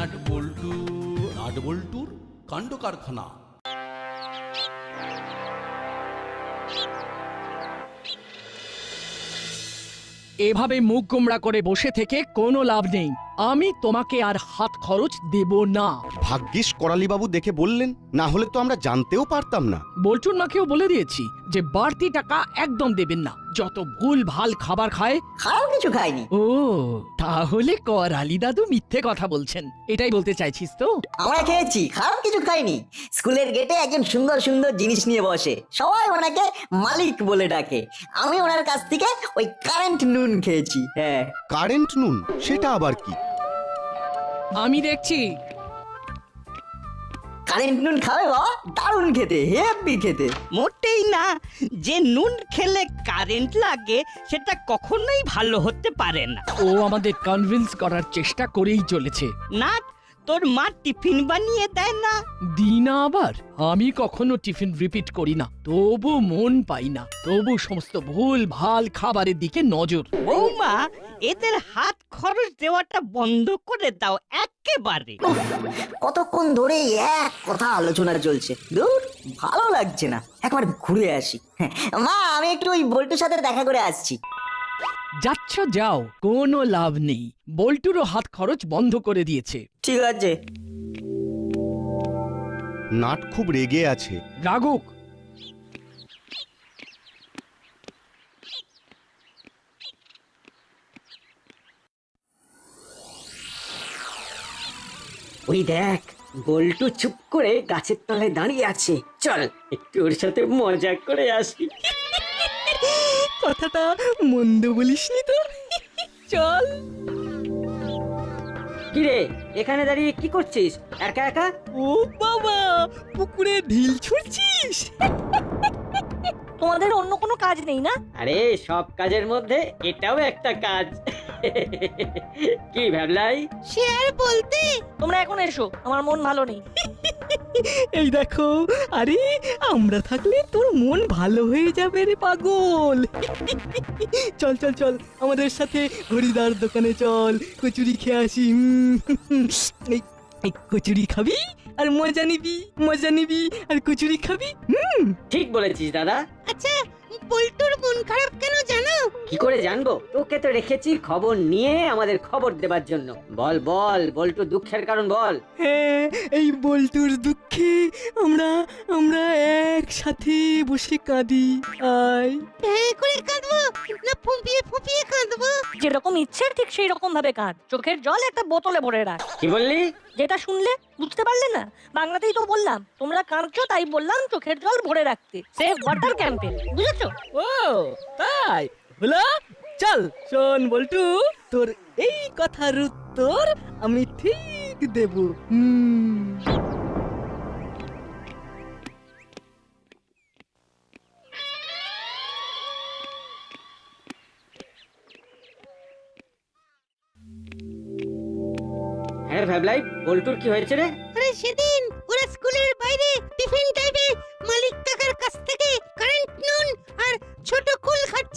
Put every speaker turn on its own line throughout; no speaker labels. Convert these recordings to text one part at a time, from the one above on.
Nut বল্টু nut বল্টুর কাণ্ড কারখানা
এভাবে মুখ গোমড়া করে বসে থেকে কোনো লাভ নেই। আমি তোমাকে আর হাত খরচ দেব না।
ভাগ্যিস করালিবাবু দেখে বললেন না হলে তো আমরা জানতেও পারতাম না।
বল্টুর মাকেও বলে দিয়েছি যে বাড়তি টাকা একদম দেবেন না। যত ভুল ভালো খাবার খায়।
খারাপ কিছু খাইনি।
ও তাহলে করালি দাদু মিথ্যে কথা বলছেন। এটাই বলতে চাইছিস তো?
আমরা খেয়েছি খারাপ কিছু খাইনি। স্কুলের গেটে একজন সুন্দর সুন্দর জিনিস নিয়ে বসে। সবাই ওনাকে মালিক বলে ডাকে। আমি ওনার কাছ থেকে ওই কারেন্ট নুন খেয়েছি হ্যাঁ।
কারেন্ট নুন সেটা আবার কি?
আমি দেখছি।
কারেন্ট নুন খাবে বাবা? দারুণ খেতে হেভি খেতে।
মোটেই না যে নুন খেলে কারেন্ট লাগে সেটা কখনোই ভালো হতে পারে না।
ও আমাদের কনভিন্স করার চেষ্টা করেই চলেছে।
না তোর মা টিফিন বানিয়ে দেয় না।
দিনা আবার? আমি কখনো টিফিন রিপিট করি না। তবু মন পাই না। তবু সমস্ত ভুল ভালো খাবারের দিকে নজর।
বৌমা এদের হাত খরচ দেওয়াটা বন্ধ করে দাও একেবারে।
কতক্ষণ ধরে এই এক কথা আলোচনা চলছে। দূর ভালো লাগছে না। একবার ঘুরে আসি। হ্যাঁ, মা আমি একটু ওই বল্টুর সাথে দেখা করে আসছি।
যাচ্ছ যাও কোনো লাভ নেই। বল্টুরও হাত খরচ বন্ধ করে দিয়েছে।
ঠিক আছে।
নাট খুব রেগে আছে।
রাগুক।
ওই দেখ বল্টু চুপ করে গাছের তলায় দাঁড়িয়ে আছে। চল একটু ওর সাথে মজা করে আসি।
কথাটা মন্দ বলিসনি তো? চল।
কিরে এখানে দাঁড়িয়ে কি করছিস? একা একা?
ও বাবা পুকুরে ঢিল ছুড়ছিস?
তোমাদের অন্য কোনো কাজ নেই না?
আরে সব কাজের মধ্যে এটাও একটা কাজ। কি ভাবলাই?
সে আর বলতে? তোমরা এখন এসো আমার মন ভালো নেই।
এই দেখো আরে আমরা থাকলে তোর মন ভালো হয়ে যাবে রে পাগল। চল চল চল আমাদের সাথে হরিদার দোকানে চল কচুরি খেয়ে আসি কচুরি খাবি আর মজা নিবি মজা নিবি আর কচুরি খাবি হুম
ঠিক বলেছিস দাদা।
আচ্ছা পল্টুর মন খারাপ কেন জানো?
কি করে জানব? তোকে তো রেখেছি খবর নিয়ে আমাদের খবর দেবার জন্য। বল বল বল্টু দুঃখের কারণ বল।
হ্যাঁ এই বল্টুর দুঃখে আমরা আমরা একসাথে বসে কাঁদি আয়।
হ্যাঁ করে কাঁদবো? না ফুঁপিয়ে ফুঁপিয়ে কাঁদবো। যেরকম ইচ্ছে ঠিক সেই রকম ভাবে কাঁদ। চোখের জল একটা বোতলে ভরে রাখ।
কি বললি?
যেটা শুনলে বুঝতে পারলে না? বাংলাতেই তো বললাম তোমরা কাঁদছো তাই বললাম চোখের জল ভরে রাখতে। সেভ ওয়াটার ক্যাম্পেন বুঝেছ?
ও তাই? হলো চল শোন বল্টু তোর এই কথার উত্তর আমি ঠিক দেব। হুম।
হ্যাঁ ভাবলাই বল্টুর কি হয়েছে রে?
আরে সেদিন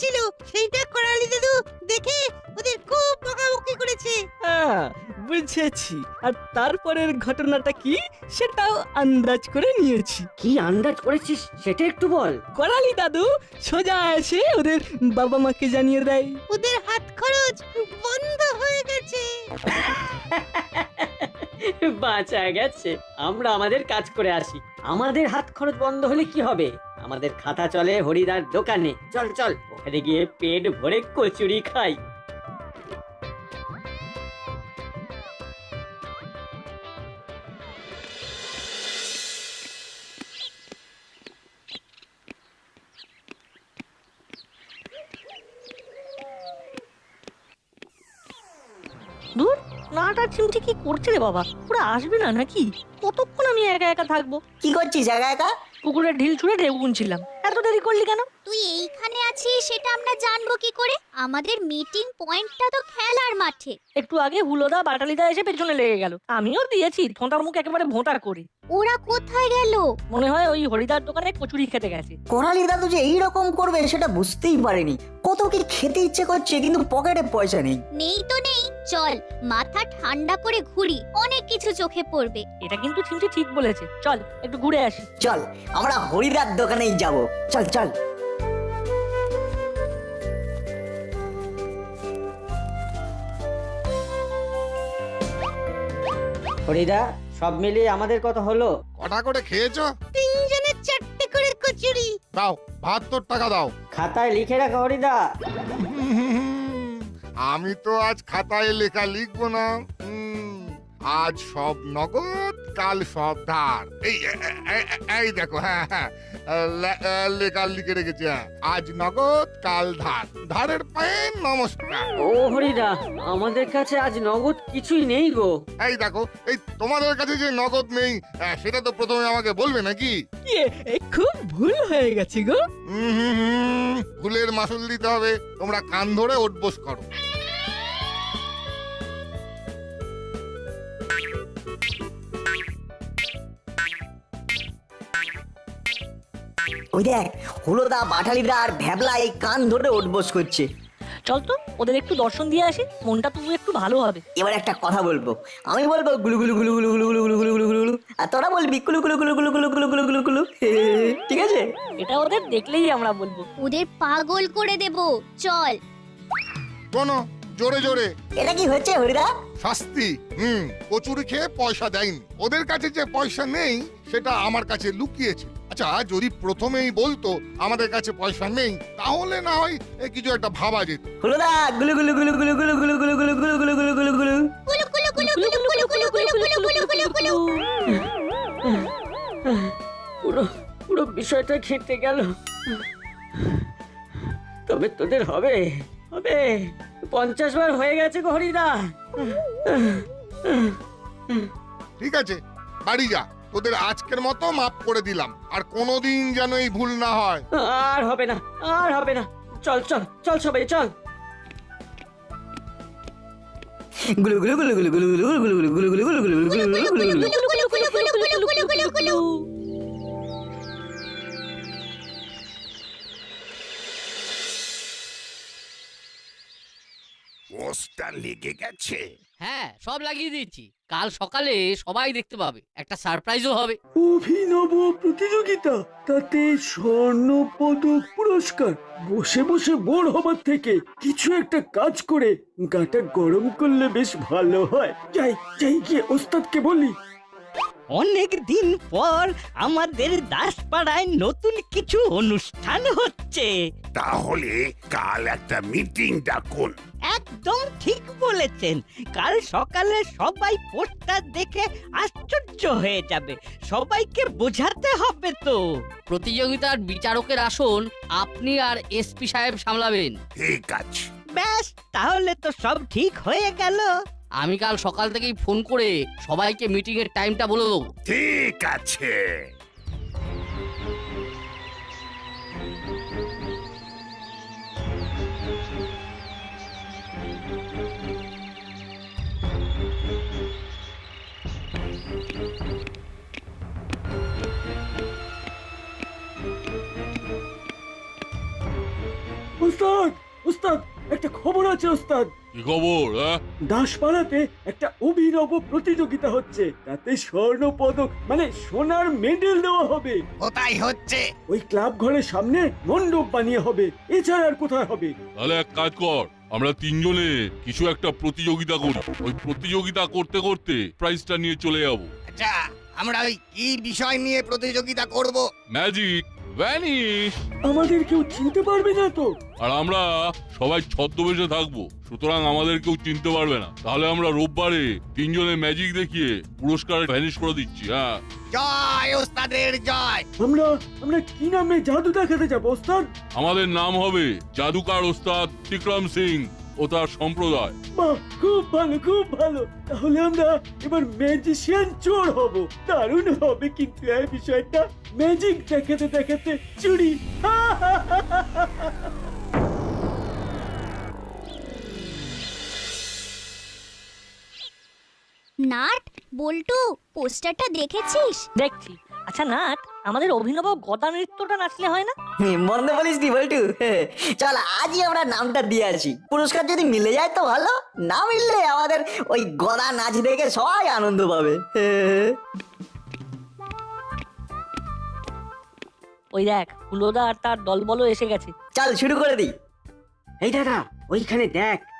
খাচ্ছিল সেইটা করালি দাদু দেখে ওদের খুব বকাবকি করেছে।
হ্যাঁ বুঝেছি। আর তারপরের ঘটনাটা কি সেটাও আন্দাজ করে নিয়েছি।
কি আন্দাজ করেছিস সেটা একটু বল।
করালি দাদু সোজা এসে ওদের বাবা মাকে জানিয়ে দেয়।
ওদের হাত খরচ বন্ধ হয়ে গেছে।
বাঁচা গেছে। আমরা আমাদের কাজ করে আসি। আমাদের হাত খরচ বন্ধ হলে কি হবে? আমাদের খাতা চলে হরিদার দোকানে। চল চল ওখানে গিয়ে পেট ভরে কচুরি খাই।
দূর নাটা চিমটি কি করছে রে বাবা? ওরা আসবে না নাকি? কতক্ষণ আমি একা একা থাকব?
কি করছিস একা একা?
পুকুরের ঢিল ছুঁড়ে ঢেউ গুনছিলাম
এত দেরি করলি কেন?
তুই এইখানে আছিস সেটা আমরা জানব কি করে? আমাদের মিটিং পয়েন্টটা তো খেলার মাঠে।
একটু আগে হুলোদা বাটালিদা এসে পেছনে লেগে গেল। আমিও দিয়েছি ফোঁটার মুখ একেবারে ভোঁটা করে।
ওরা কোথায় গেল?
মনে হয় ওই হরিদার দোকানে কচুরি খেতে গেছে।
করালি দাদু যে এইরকম করবে সেটা বুঝতেই পারেনি। কত কি খেতে ইচ্ছে করছে কিন্তু পকেটে পয়সা নেই।
নেই তো নেই। চল মাথা ঠান্ডা করে ঘুরি। অনেক কিছু চোখে পড়বে।
এটা কিন্তু চিমটি ঠিক বলেছে। চল একটু ঘুরে আসি।
চল আমরা হরিদার দোকানেই যাব। চল চল।
হরিদা সব মিলিয়ে আমাদের কত হলো?
কটা করে খেয়েছো?
তিনজনের চারটে করে কচুরি।
দাও বাহাত্তর টাকা দাও।
খাতায় লিখে রাখো হরিদা
আমি তো আজ খাতায় লেখা লিখব না। উম, আজ সব নগদ কাল সব ধার। এই এ- এ- এ- এই দেখো হ্যাঁ হ্যাঁ। লে- এ, লিখে রেখেছি হ্যাঁ। আজ নগদ কাল ধার। ধারের পায়ে নমস্কার।
ও হরিদা আমাদের কাছে আজ নগদ কিছুই নেই গো।
এই দেখো এই তোমাদের কাছে যে নগদ নেই আহ, সেটা তো প্রথমে আমাকে বলবে নাকি?
ইয়ে, এ খুব ভুল হয়ে গেছে গো।
হুম হুম হুম, ফুলের মাসুল দিতে হবে। তোমরা কান ধরে ওঠবোস করো।
ওই দেখ হুলোদা বাটালিদা আর ভ্যাবলা এই কান ধরে উঠবোস করছে।
চল তো ওদের একটু দর্শন দিয়ে আসি মনটা তবু একটু ভালো হবে।
এবার একটা কথা বলব। আমি বলব গুলু গুলু গুলু গুলু গুলু গুলু গুলু গুলু গুলু গুলু আর তোরা বলবি কুলু কুলু কুলু কুলু কুলু কুলু কুলু কুলু কুলু হে, ঠিক আছে?
এটা ওদের দেখলেই আমরা বলব।
ওদের পাগল করে দেব চল।
কোনো জোরে জোরে।
এটা কি হচ্ছে হরিদা?
শাস্তি হুম কচুরি খেয়ে পয়সা দেয়নি। ওদের কাছে যে পয়সা নেই সেটা আমার কাছে লুকিয়েছে। আচ্ছা যদি প্রথমেই বলতো আমাদের কাছে পয়সা নেই তাহলে না হয় এ, কিছু একটা ভাবা যেত
হুলোদা গুলু গুলু গুলু গুলু গুলু গুলু গুলু গুলু গুলু গুলু গুলু গুলু গুলু
কুলু
পুরো পুরো বিষয়টা খেতে গেল তবে তোদের হবে হবে পঞ্চাশ বার হয়ে গেছে হরিদা
ঠিক আছে বাড়ি যা তোদের আজকের মতো মাফ করে দিলাম আর কোনোদিন যেন এই ভুল না হয়
আর হবে না আর হবে না চল চল চল সবাই চল
গুলু গুলু গুলু গুলু গুলু গুলু গুলু গুলু গুলু গুলু গুলু গুলু গুলু গুলু গুলু গুলু গুলু
কুলু কুলু কুলু কুলু কুলু কুলু কুলু কুলু
পোস্টার লেগে গেছে
হ্যাঁ সব লাগিয়ে দিয়েছি। কাল সকালে সবাই দেখতে পাবে। একটা সারপ্রাইজও হবে।
অভিনব প্রতিযোগিতা তাতে স্বর্ণ পদক পুরস্কার। বসে বসে বোর হবার থেকে কিছু একটা কাজ করে গাটা গরম করলে বেশ ভালো হয়। যাই যাই গিয়ে ওস্তাদকে বলি।
অনেক দিন পর আমাদের দাসপাড়ায় নতুন কিছু অনুষ্ঠান হচ্ছে।
তাহলে কাল একটা মিটিং ডাকুন।
একদম ঠিক বলেছেন। কাল সকালে সবাই পোস্টার দেখে আশ্চর্য হয়ে যাবে। সবাইকে বোঝাতে হবে তো।
প্রতিযোগিতার বিচারকের আসন আপনি আর এসপি সাহেব সামলাবেন।
ঠিক আছে।
ব্যাস তাহলে তো সব ঠিক হয়ে গেল।
আমি কাল সকাল থেকেই ফোন করে সবাইকে মিটিং এর টাইমটা বলে দেবো।
ঠিক আছে।
ওস্তাদ ওস্তাদ একটা খবর আছে ওস্তাদ
কি খবর হ্যাঁ?
দাসপাড়াতে একটা অভিনব প্রতিযোগিতা হচ্ছে। তাতে স্বর্ণ পদক মানে সোনার মেডেল দেওয়া হবে।
কোথায় হচ্ছে?
ওই ক্লাব ঘরের সামনে মণ্ডপ বানিয়ে হবে। এছাড়া আর কোথায় হবে?
তাহলে এক কাজ কর আমরা তিনজনে কিছু একটা প্রতিযোগিতা করি। ওই প্রতিযোগিতা করতে করতে প্রাইজটা নিয়ে চলে যাব।
আচ্ছা আমরা ওই কি বিষয় নিয়ে প্রতিযোগিতা করব?
ম্যাজিক ভ্যানিশ
আমাদের কেউ চিনতে পারবে না তো।
আর আমরা সবাই ছদ্মবেশে থাকব সুতরাং আমাদের কেউ চিনতে পারবে না। তাহলে আমরা রোববারে তিনজনে ম্যাজিক দেখিয়ে পুরস্কার ভ্যানিশ করে দিচ্ছি হ্যাঁ।
জয় ওস্তাদের জয়!
আমরা আমরা কি নামে জাদু দেখাতে যাব ওস্তাদ?
আমাদের নাম হবে জাদুকার ওস্তাদ বিক্রম সিং। ও তার সম্প্রদায়।
বাহ খুব ভালো খুব ভালো। তাহলে আমরা এবার ম্যাজিশিয়ান চোর হব। দারুণ হবে কিন্তু এই বিষয়টা। ম্যাজিক দেখাতে দেখাতে চুরি।
নাট বল্টু পোস্টারটা দেখেছিস?
দেখছি। আচ্ছা নাট আমাদের অভিনব গদা নৃত্যটা নাচলে হয় না?
মন্দ বলিস নি বল্টু? চল আজই আমরা নামটা দিয়ে আসি। পুরস্কার যদি মিলে যায় তো ভালো না মিললে আমাদের ওই গদা নাচ দেখে সবাই আনন্দ পাবে।
ওই দেখ হুলোদা আর তার দলবলও এসে গেছে।
চল শুরু করে দিই।
এই দাদা ওইখানে দেখ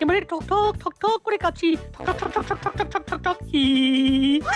এবারে ঠক ঠক ঠক ঠক করে কাছি ঠক ঠক ঠক ঠক ঠক ঠক ঠক ঠক ঠক হি।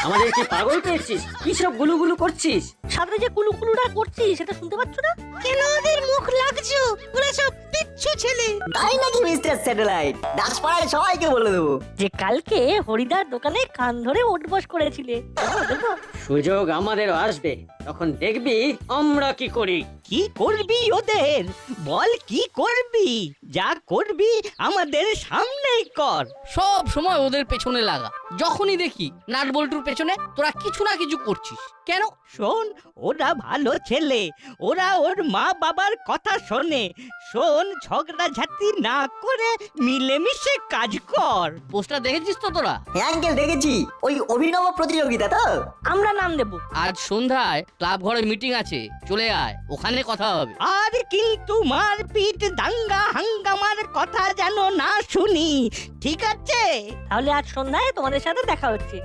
আমাদের কি পাগল পেয়েছিস কি সব গুলু গুলু করছিস
সাথে যে কুলু কুলুটা করছি সেটা শুনতে পাচ্ছ না?
কেন ওদের মুখ লাগছো? ওরা সব পিচ্ছু ছেলে।
তাই নাকি মিস্টার স্যাটেলাইট? দাসপাড়ায় সবাইকে বলে দেবো।
যে কালকে হরিদার দোকানে কান ধরে ওঠবস করেছিলে। দেখো, দেখো।
সুযোগ আমাদেরও আসবে। তখন দেখবি আমরা কি করি।
কি করবি ওদের? বল কি করবি? যা করবি আমাদের সামনেই কর।
সব সময় ওদের পেছনে লাগা। যখনই দেখি নাট বল্টুর পেছনে তোরা কিছু না কিছু করছিস। কেন?
শোন ওরা ভালো ছেলে। ওরা ওর মা বাবার কথা শোনে। শোন ঝগড়াঝাটি না করে মিলেমিশে কাজ কর।
পোস্টার দেখেছিস তো তোরা?
হ্যাঁ আঙ্কেল দেখেছি। ওই অভিনব প্রতিযোগিতা তো?
আমরা নাম দেব।
আজ সন্ধ্যায় ক্লাব ঘরে মিটিং আছে। চলে আয় ওখানে কথা হবে।
আর কিন্তু মারপিট দাঙ্গা হাঙ্গামার কথা যেন না শুনি। ঠিক আছে?
তাহলে আজ সন্ধ্যায় তোমাদের সাথে দেখা হচ্ছে।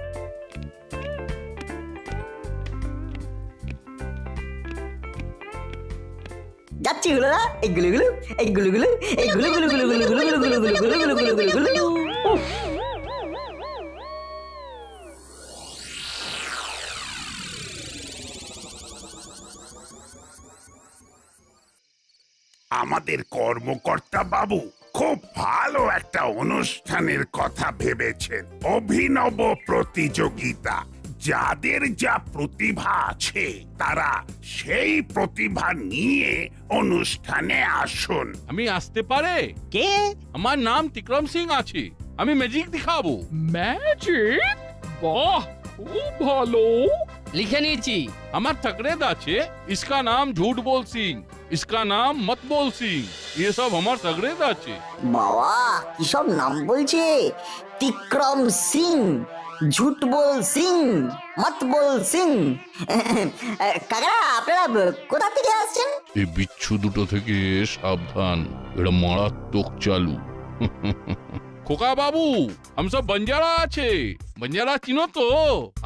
যাচ্ছি হলোদা এই গুলু গুলু এই গুলু গুলু এই গুলু গুলু গুলু গুলু গুলু গুলু গুলু গুলু গুলু গুলু গুলু গুলু গুলু
আমাদের কর্মকর্তা বাবু খুব ভালো একটা অনুষ্ঠানের কথা ভেবেছেন। অভিনব প্রতিযোগিতা। যাদের যা প্রতিভা আছে তারা সেই প্রতিভা নিয়ে অনুষ্ঠানে আসুন।
আমি আসতে পারে?
কে?
আমার নাম তিক্রম সিং আছে। আমি ম্যাজিক দেখাবো। ম্যাজিক বাহ খুব ভালো।
লিখে নিয়েছি
আমার तकरेद আছে इसका नाम झूठ बोल सिंह इसका नाम मत बोल सिंह ये सब আমার तकरेद আছে
বাবা কি সব নাম বলছে তিক্রম সিং ঝুট বল সিং মত বল সিং কাকা আপনারা কোথা থেকে আসছেন
এই বিচ্ছু দুটো থেকে সাবধান এটা মারাত্মক চালু খোকা বাবু हम सब बंजारा আছে बंजारा চিনো তো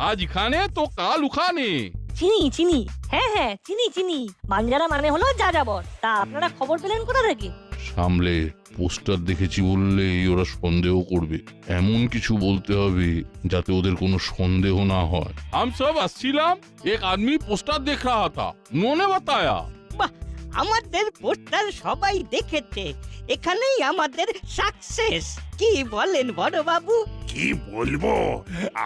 আজ এখানে তো কাল উখানে
চিনি চিনি হ্যাঁ হ্যাঁ চিনি চিনি বাঞ্জারা মানে হলো যা যাবর তা আপনারা খবর পেলেন কোথা থেকে
সামলে পোস্টার দেখেছি বললেই ওরা সন্দেহ করবে এমন কিছু বলতে হবে যাতে ওদের কোনো সন্দেহ না হয় हम सब আসছিলাম এক আদমি পোস্টার দেখ रहा था उन्होंने बताया
আমাদের পোস্টার সবাই দেখেছে এখানেই আমাদের সাকসেস কি বলেন বড় বাবু
কি বলবো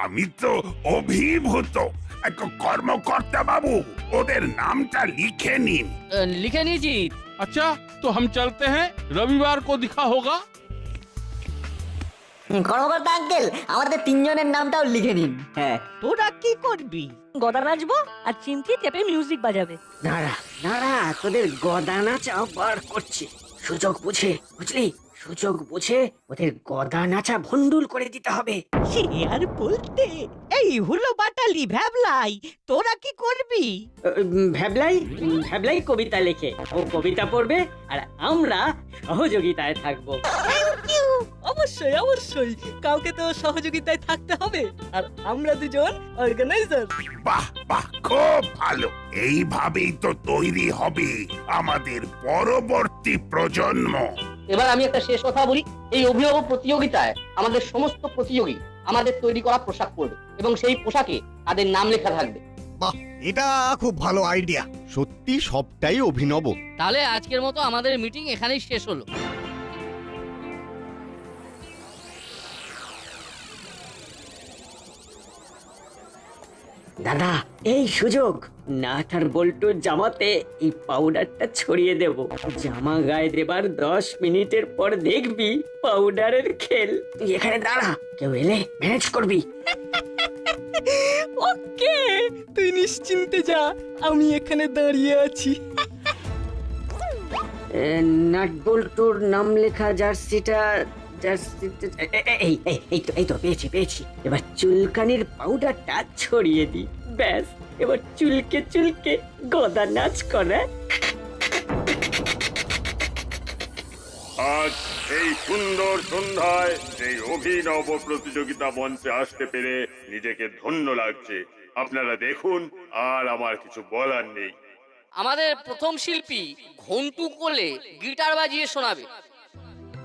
আমি তো অভিভূত এক কর্মকর্তা বাবু ওদের নামটা লিখে নিন
আহ, লিখে নিয়েছি
अच्छा तो हम चलते हैं रविवार को दिखा होगा
কর্মকর্তা আঙ্কেল আমাদের তিনজনের নামটাও লিখে নিন। হ্যাঁ।
তোরা কি করবি?
গদা নাচবো আর চিমটি চেপে মিউজিক বাজাবে।
দাঁড়া দাঁড়া তোদের গদা নাচ আবার করছি। সুযোগ বুঝে বুঝলি? সুযোগ বুঝে ওদের গদা নাচা ভন্ডুল করে দিতে হবে।
সে আর বলতে এই হুলো বাটালি ভ্যাবলাই তোরা কি করবি?
ভ্যাবলাই? ভ্যাবলাই কবিতা লেখে। ও কবিতা পড়বে আর আমরা সহযোগিতায় থাকব।
অবশ্যই অবশ্যই। কাউকে তো সহযোগিতায় থাকতে হবে। আর আমরা দুজন অর্গানাইজার
বাহ বাহ খুব ভালো। এইভাবেই তো তৈরি হবে আমাদের পরবর্তী প্রজন্ম।
এবার আমি একটা শেষ কথা বলি এই অভিনব প্রতিযোগিতায় আমাদের সমস্ত প্রতিযোগী আমাদের তৈরি করা পোশাক পরবে এবং সেই পোশাকে তাদের নাম লেখা থাকবে।
বাহ এটা খুব ভালো আইডিয়া
সত্যি সবটাই অভিনব।
তাহলে আজকের মতো আমাদের মিটিং এখানেই শেষ হলো।
দাদা এই সুযোগ। নাট আর বল্টুর জামাতে এই পাউডারটা ছড়িয়ে দেব। জামা গায়ে দেবার দশ মিনিটের পর দেখবি পাউডারের খেল। তুই এখানে দাঁড়া কেউ এলে ম্যানেজ করবি।
ওকে তুই নিশ্চিন্তে যা আমি এখানে দাঁড়িয়ে আছি।
নাট বল্টুর নাম লেখা জার্সিটা এই এই এই তো এই তো পেয়েছি পেয়েছি। এবার চুলকানির পাউডারটা ছড়িয়ে দি ব্যাস এবার চুলকে চুলকে গদা নাচ করে।
আজ এই সুন্দর সন্ধ্যায় এই অভিনব প্রতিযোগিতা মঞ্চে আসতে পেরে নিজেকে ধন্য লাগছে। আপনারা দেখুন আর আমার কিছু বলার নেই।
আমাদের প্রথম শিল্পী ঘন্টু কোলে গিটার বাজিয়ে শোনাবে।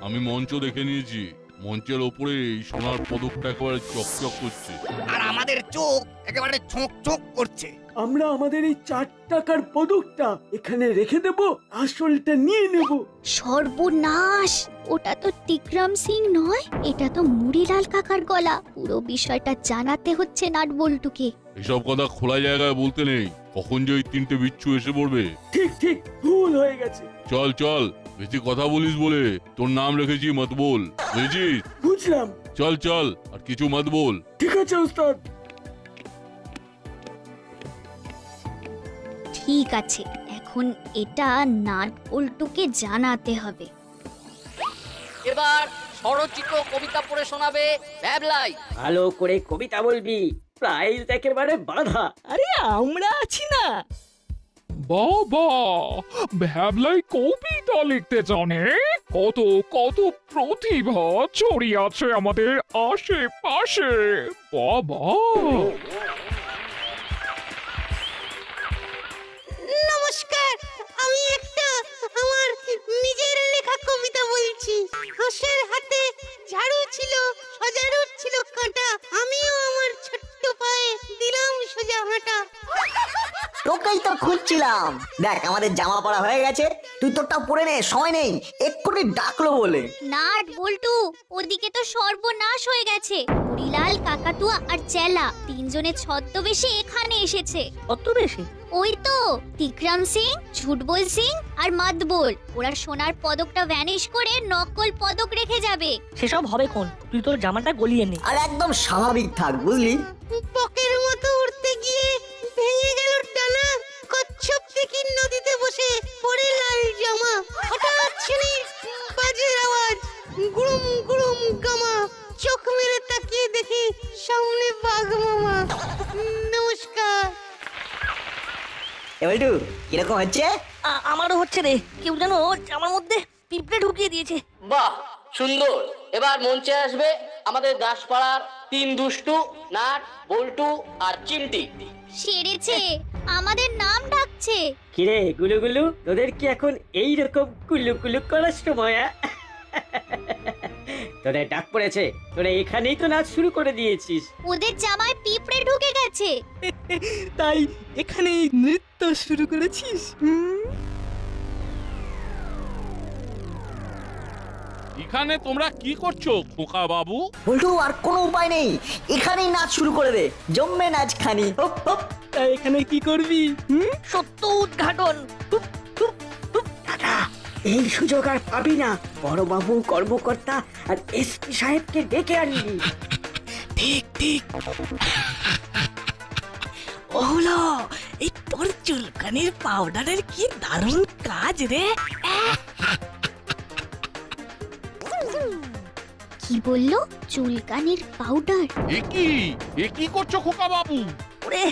আমি মঞ্চ দেখে নিয়েছি। মঞ্চের ওপরে এই সোনার পদকটা একেবারে চকচক করছে।
আর আমাদের চোখ একেবারে ছোঁক ছোঁক করছে।
আমরা আমাদের এই চার টাকার পদকটা এখানে রেখে দেব আসলটা নিয়ে নেব।
সর্বনাশ! ওটা তো টিকরাম সিং নয় এটা তো মুড়িলাল কাকার গলা। পুরো বিষয়টা জানাতে হচ্ছে নাট বল্টুকে।
এসব কথা খোলা জায়গায় বলতে নেই। কখন যে ওই তিনটে বিচ্ছু এসে পড়বে।
ঠিক ঠিক ভুল হয়ে গেছে।
চল চল। বেশি কথা বলিস বলে তোর নাম রেখেছি মত বল বুঝেছিস?
বুঝলাম।
চল চল আর কিছু মত বল
ঠিক আছে উস্তাদ
ঠিক আছে এখন এটা নাট বল্টুকে জানাতে হবে।
এবার স্বরচিত কবিতা পড়ে শোনাবে ব্যাবলাই।
ভালো করে কবিতা বলবি প্রাইজ একেবারে বাধা।
আরে আমরা আছি না।
বাবা ভ্যাবলাই কবিতা লিখতে জানে? কত কত প্রতিভা ছড়িয়ে আছে আমাদের আশেপাশে। বাবা!
নমস্কার আমি একটা আমার নিজের লেখা কবিতা বলছি। হাঁসের হাতে ঝাড়ু ছিল সজারুর ছিল কাঁটা। আমিও আমার ছোট্ট পায়ে দিলাম সোজা হাঁটা।
তোকেই তো খুঁজছিলাম। দেখ আমাদের জামা পড়া হয়ে গেছে। তুই তোরটা পরে নে সময় নেই। এক্ষুনি ডাকলো বলে।
নাট বল্টু ওদিকে তো সর্বনাশ হয়ে গেছে। মুড়িলাল কাকাতুয়া আর চেলা তিনজনের ছদ্মবেশে এখানে এসেছে।
কত বেশি
ওই তো টিকরাম সিং ঝুটবল সিং আর মাতবল ওরা সোনার পদকটা ভ্যানিশ করে নকল পদক রেখে যাবে।
সেসব হবে কোন? তুই তোর জামাটা গলিয়ে নে।
আর একদম স্বাভাবিক থাক বুঝলি?
পকের মতো
কীরকম হচ্ছে?
আমারও হচ্ছে রে। কেউ যেন জামার মধ্যে পিঁপড়ে ঢুকিয়ে দিয়েছে।
বাহ সুন্দর। এবার মঞ্চে আসবে আমাদের দাসপাড়ার তিন দুষ্টু নাট বল্টু আর চিমটি।
সেরেছে আমাদের নাম ডাকছে।
কিরে গুলু গুলু তোদের কি এখন এই রকম কুলু কুলু করার সময়? তোদের ডাক পড়েছে তোরা এখানেই তো নাচ শুরু করে দিয়েছিস।
ওদের জামায় পিঁপড়ে ঢুকে গেছে।
তাই এখানে নৃত্য শুরু করেছিস
এখানে তোমরা কি করছ খোকা বাবু?
বল্টু আর কোনো উপায় নেই। এখানেই নাচ শুরু করে দে। জম্মে নাচ খানি। Hop hop.
তা এখানে কি করবি হুম?
সত্য উদ্ঘাটন।
এই সুযোগ আর পাবি না। বড়বাবু কর্মকর্তা আর এসপি সাহেবকে ডেকে আনবি।
ঠিক ঠিক। হলো এই তোর চুলকানির পাউডারের কি দারুণ কাজ রে
কি বলল চুলকানির পাউডার
এ কি করছ খোকা বাবু
ওরে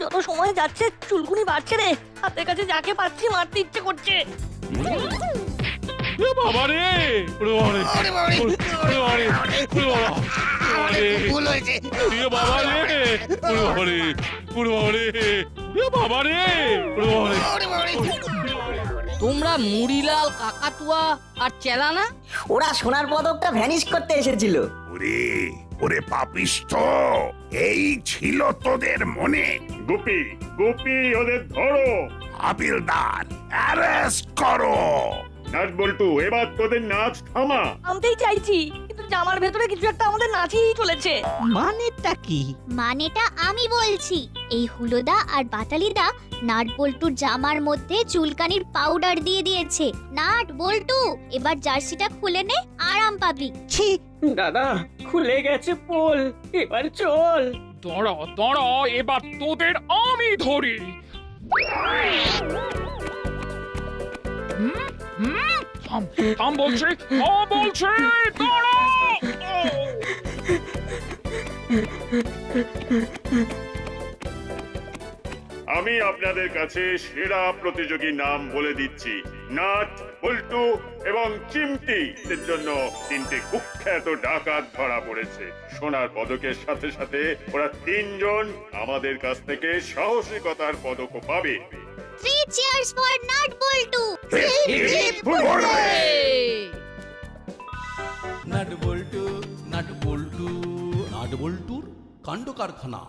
যত সময় যাচ্ছে চুলকুনি বাড়ছে রে হাতের কাছে যাকে পাচ্ছি মারতে ইচ্ছে করছে
এ বাবা রে ওরে বাবা রে ওরে বাবা রে ওরে বাবা ওরে
ভুল হয়েছে
এ বাবা রে ওরে বাবা রে ওরে বাবা রে এ বাবা রে
তোমরা মুড়িলাল কাকাতুয়া আর চেলা না
ওরা সোনার পদকটা ভ্যানিশ করতে এসেছিল।
ওরে
ওরে পাপিষ্ঠ এই ছিল তোদের মনে।
গুপি গুপি ওদের ধরো।
হাবিলদার অ্যারেস্ট করো।
নাট বল্টু এবার তোদের নাচ থামা।
আনতেই চাইছি কিন্তু জামার ভেতরে কিছু একটা আমাদের নাচই চলেছে।
মানেটা কি?
মানেটা আমি বলছি এই হুলোদা আর বাটালিদা নাট বল্টুর জামার মধ্যে চুলকানির পাউডার দিয়ে দিয়েছে। নাট বল্টু এবার জার্সিটা খুলে নে আরাম পাবি।
ছি।
দাদা খুলে গেছে পোল এবার চল।
দাঁড়া দাঁড়া এবার তোদের আমি ধরি। হুম?
আমি আপনাদের কাছে সেরা প্রতিযোগী নাম বলে দিচ্ছি, নাট, বল্টু এবং চিমটি। এর জন্য তিনটে কুখ্যাত ডাকাত ধরা পড়েছে। সোনার পদকের সাথে সাথে ওরা তিনজন আমাদের কাছ থেকে সাহসিকতার পদকও পাবে।
থ্রি চিয়ার্স ফর নাট বল্টু
নাট বল্টু নাট বল্টু নাট বল্টুর কাণ্ড কারখানা